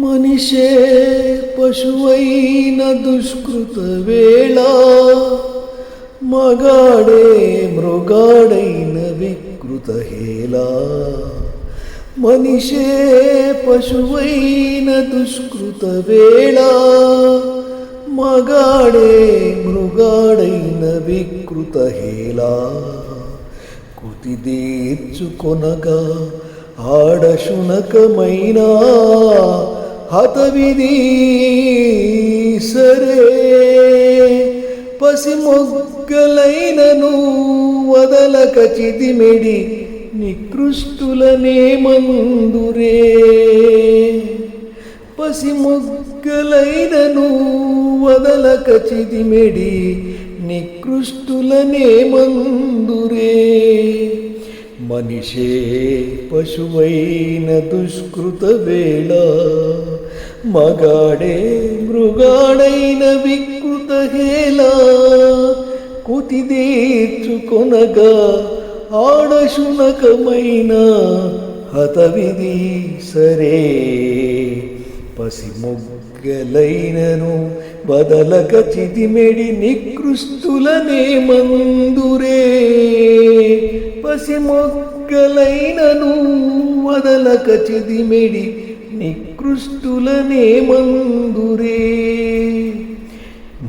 మనిషే పశువైన దుష్కృత వేళ. మగాడే మృగాడైన వికృత హేళ. మనిషే పశువైన దుష్కృత వేళ. మగాడే మృగాడైన వికృత హేళ. కుతి తీర్చుకొనగా ఆడశునకమైనా హతవిధి సరే పసి మొగ్గలైనను వదలక చిదిమెడి నికృష్టులనే మందురే పసి మొగ్గలైనను వదలక చిదిమెడి నికృష్టులనే మందురే మనిషే పశువైన దుష్కృత వేళ మగాడే మృగాడైన వికృత హేళ కుతిదీర్చుకొనగా ఆడశునకమైన హతవిధి సరే. పసిమొగ్గలైనను బదలక చితిమెడి నికృష్టులనే మందురే. పసి మొగ్గలైనను వదలక చిదిమెడి నికృష్టులనే మందురే.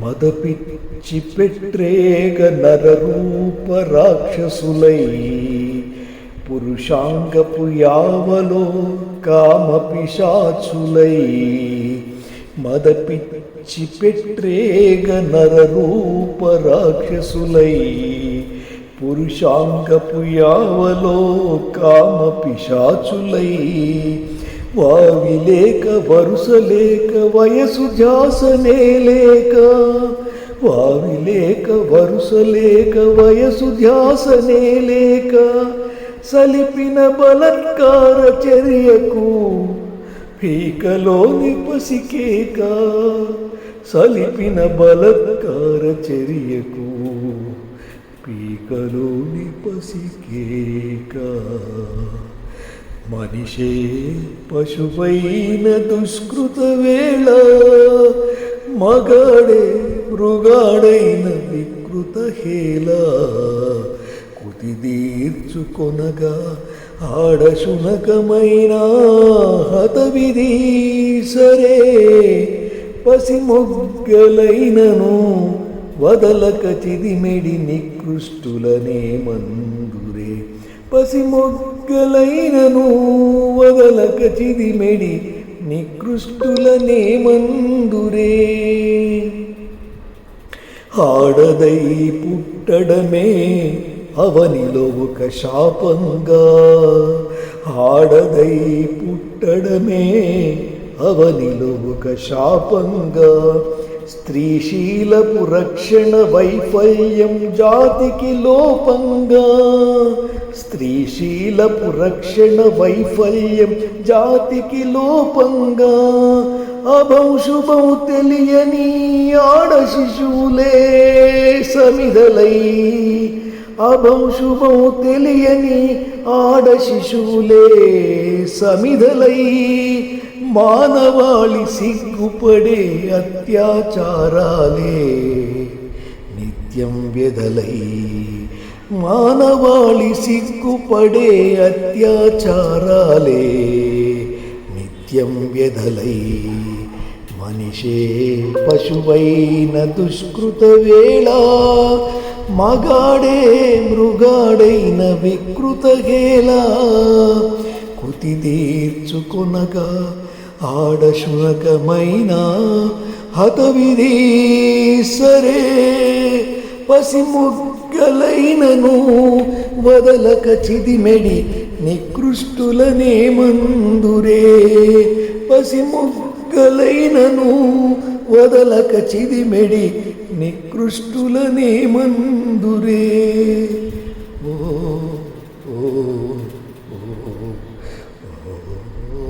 మదపిచ్చి పెట్రేక నరరూప రాక్షసులై పురుషాంగపు యావలో కామపిశాచులై మదపిచ్చి పెట్ట్రేగ నరరూప రాక్షసులై పురుషాంగపు యావలో కామపిశాచులై వావి లేక వరుస లేక వయసు జాసనే లేక వావి లేక వరుస లేక వయసు ధ్యాసనే లేక సలిపిన బలత్కార చర్యకు పీకలోని పసికేక. సలిపిన బలత్కార చర్యకు పీకలోని పసికేక. మనిషే పశువైన దుష్కృత వేళ మగాడే మృగాడైన వికృత హేళ. కుతిదీర్చుకొనగా ఆడశునకమైన హతవిధి సరే పసిమొగ్గలైనను వదలక చిదిమెడి నికృష్టులనే మందురే. పసి మొగ్గలైనను వదలక చిదిమెడి నికృష్టులనే మందురే ఆడదై పుట్టడమే అవనిలో ఒక శాపంగా. ఆడదై పుట్టడమే అవనిలో ఒక శాపంగా. స్త్రీశీలపు రక్షణ వైఫల్యం జాతికి లోపంగా. స్త్రీశీలపు రక్షణ వైఫల్యం జాతికి లోపంగా అభంశుభం తెలియని ఆడ శిశువులే సమిదలై అభంశుభం తెలియని ఆడ శిశువులే సమిదలై మానవాళి సిగ్గుపడే అత్యాచారాలే నిత్యం వ్యధలై. మానవాళి సిగ్గుపడే అత్యాచారాలే నిత్యం వ్యధలై. మనిషే పశువైన దుష్కృత వేళ మగాడే మృగాడైన వికృత గేళ కుతి తీర్చుకొనగా ఆడశునకమైన హతవిధి సరే పసి గలైనను వదలక చిదిమెడి నికృష్టులనే మందురే పసిముగ్గలైనను వదలక చిదిమెడి నికృష్టులనే మందురే ఓ ఓ ఓ ఓ